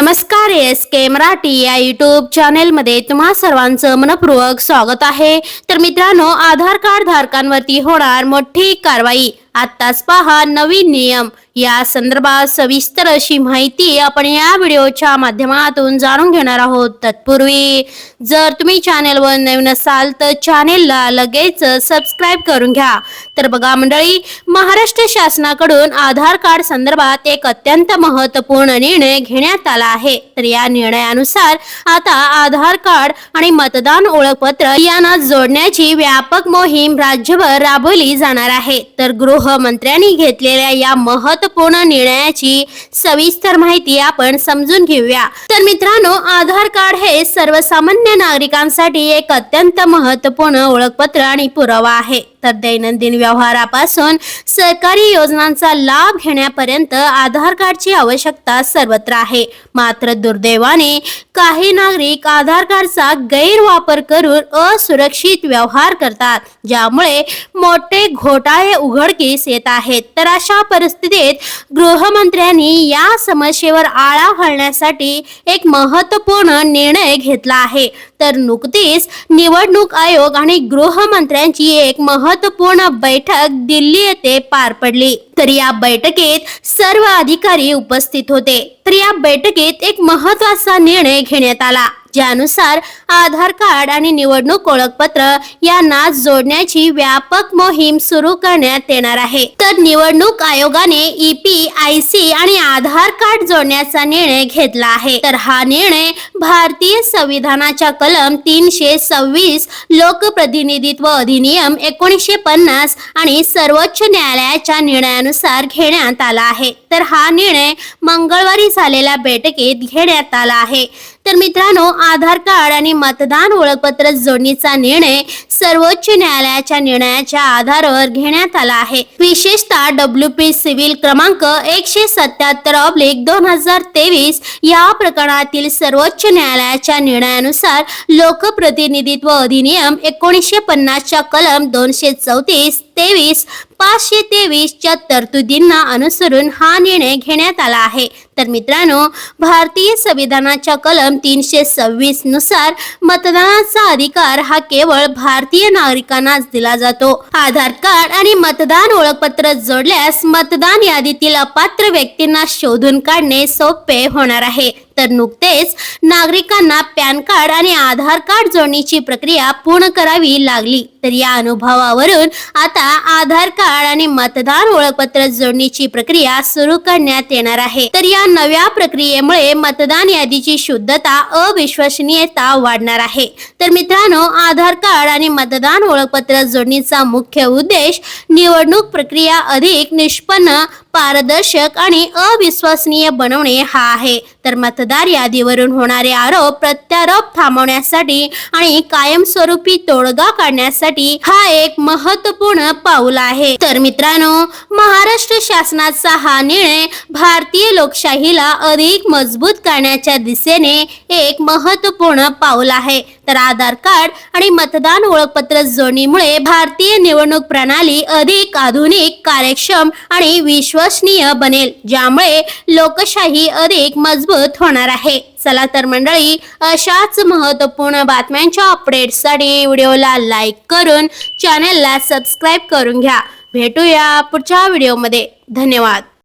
नमस्कार एस के मराठी या युट्यूब चॅनेलमध्ये तुम्हा सर्वांचं मनपूर्वक स्वागत आहे. तर मित्रांनो आधार कार्ड धारकांवरती होणार मोठी कारवाई. आत्ताच पहा नवीन नियम. या संदर्भात सविस्तर अशी माहिती आपण या व्हिडिओच्या माध्यमातून जाणून घेणार आहोत. तत्पूर्वी जर तुम्ही चॅनेलवर नवीन असाल तर चॅनेलला लगेच सबस्क्राईब करून घ्या. तर बघा मंडळी महाराष्ट्र शासनाकडून आधार कार्ड संदर्भात एक अत्यंत महत्त्वपूर्ण निर्णय घेण्यात आला आहे. तर या निर्णयानुसार आता आधार कार्ड आणि मतदान ओळखपत्र यांना जोडण्याची व्यापक मोहीम राज्यभर राबवली जाणार आहे. तर गृह गृहमंत्र्यांनी घेतलेल्या या महत्त्वपूर्ण निर्णयाची सविस्तर माहिती आपण समजून घेऊया. तर मित्रांनो आधार कार्ड हे सर्वसामान्य नागरिकांसाठी एक अत्यंत महत्त्वपूर्ण ओळखपत्र आणि पुरावा आहे. तर दैनंदिन व्यवहारापासून सरकारी योजनांचा लाभ घेण्यापर्यंत आधार कार्डची आवश्यकता सर्वत्र आहे. मात्र दुर्दैवाने काही नागरिक आधार कार्डचा गैरवापर करून असुरक्षित व्यवहार करतात ज्यामुळे मोठे घोटाळे उघडकीस येत आहेत. तर अशा परिस्थितीत गृहमंत्र्यांनी या समस्येवर आळा घालण्यासाठी एक महत्त्वपूर्ण निर्णय घेतला आहे. तर नुकतीच निवडणूक आयोग आणि गृहमंत्र्यांची एक महत्त्वपूर्ण बैठक दिल्ली येथे पार पडली. तर या बैठकीत सर्व अधिकारी उपस्थित होते. तर या बैठकीत एक महत्त्वाचा निर्णय घेण्यात आला. ज्यानुसार आधार कार्ड आणि निवडणूक ओळखपत्र यांना जोडण्याची व्यापक मोहीम सुरू करण्यात येणार आहे. तर निवडणूक आयोगाने E ईपी आय सी आणि आधार कार्ड जोडण्याचा निर्णय घेतला आहे. तर हा निर्णय भारतीय संविधानाच्या कलम तीनशे सव्वीस लोकप्रतिनिधित्व अधिनियम एकोणीसशे पन्नास आणि सर्वोच्च न्यायालयाच्या निर्णयानुसार घेण्यात आला आहे. तर हा निर्णय मंगळवारी झालेल्या बैठकीत घेण्यात आला आहे. तर मित्रांनो आधार कार्ड आणि मतदान ओळखपत्र जोडणीचा निर्णय सर्वोच्च न्यायालयाच्या निर्णयाच्या आधारावर घेण्यात आला आहे. विशेषतः डब्ल्यू पी सिव्हिल क्रमांक एकशे सत्याहत्तर ऑब्लिक दोन हजार तेवीस या प्रकरणातील सर्वोच्च न्यायालयाच्या निर्णयानुसार लोकप्रतिनिधित्व अधिनियम एकोणीसशे पन्नासच्या कलम दोनशे चौतीस तेवीस पाचशे तेवीसच्या तरतुदींना अनुसरून हा निर्णय घेण्यात आला आहे. तर मित्रांनो भारतीय संविधानाच्या कलम तीनशे सव्वीसनुसार मतदानाचा अधिकार हा केवळ भारतीय नागरिकांनाच दिला जातो. आधार कार्ड आणि मतदान ओळखपत्र जोडल्यास मतदान यादीतील अपात्र व्यक्तींना शोधून काढणे सोपे होणार आहे. तर नुकतेच नागरिकांना पॅन कार्ड आणि आधार कार्ड जोडणीची प्रक्रिया पूर्ण करावी लागली. तर या अनुभवावरून आता आधार कार्ड आणि मतदान ओळखपत्र जोडणीची प्रक्रिया सुरू करण्यात येणार आहे. तर या नव्या प्रक्रियेमुळे मतदान यादीची शुद्धता अविश्वसनीयता वाढणार आहे. तर मित्रांनो आधार कार्ड आणि मतदान ओळखपत्र जोडणीचा मुख्य उद्देश निवडणूक प्रक्रिया अधिक निष्पन्न पारदर्शक आणि अविश्वसनीय बनवणे हा आहे. तर मतदार यादीवरून होणारे आरोप प्रत्यारोप थांबवण्यासाठी आणि कायमस्वरूपी तोडगा काढण्यासाठी हा एक महत्त्वपूर्ण पाऊल आहे. तर मित्रांनो महाराष्ट्र शासनाचा हा निर्णय भारतीय लोकशाहीला अधिक मजबूत करण्याच्या दिशेने एक महत्त्वपूर्ण पाऊल आहे. तर आधार कार्ड आणि मतदान ओळखपत्र जोडणीमुळे भारतीय निवडणूक प्रणाली अधिक आधुनिक कार्यक्षम आणि विश्वसनीय बनेल ज्यामुळे लोकशाही अधिक मजबूत होणार आहे. चला तर मंडळी अशाच महत्त्वपूर्ण बातम्यांच्या अपडेट्ससाठी व्हिडिओला लाईक करून चॅनेलला सबस्क्राईब करून घ्या. भेटूया पुढच्या व्हिडिओमध्ये. धन्यवाद.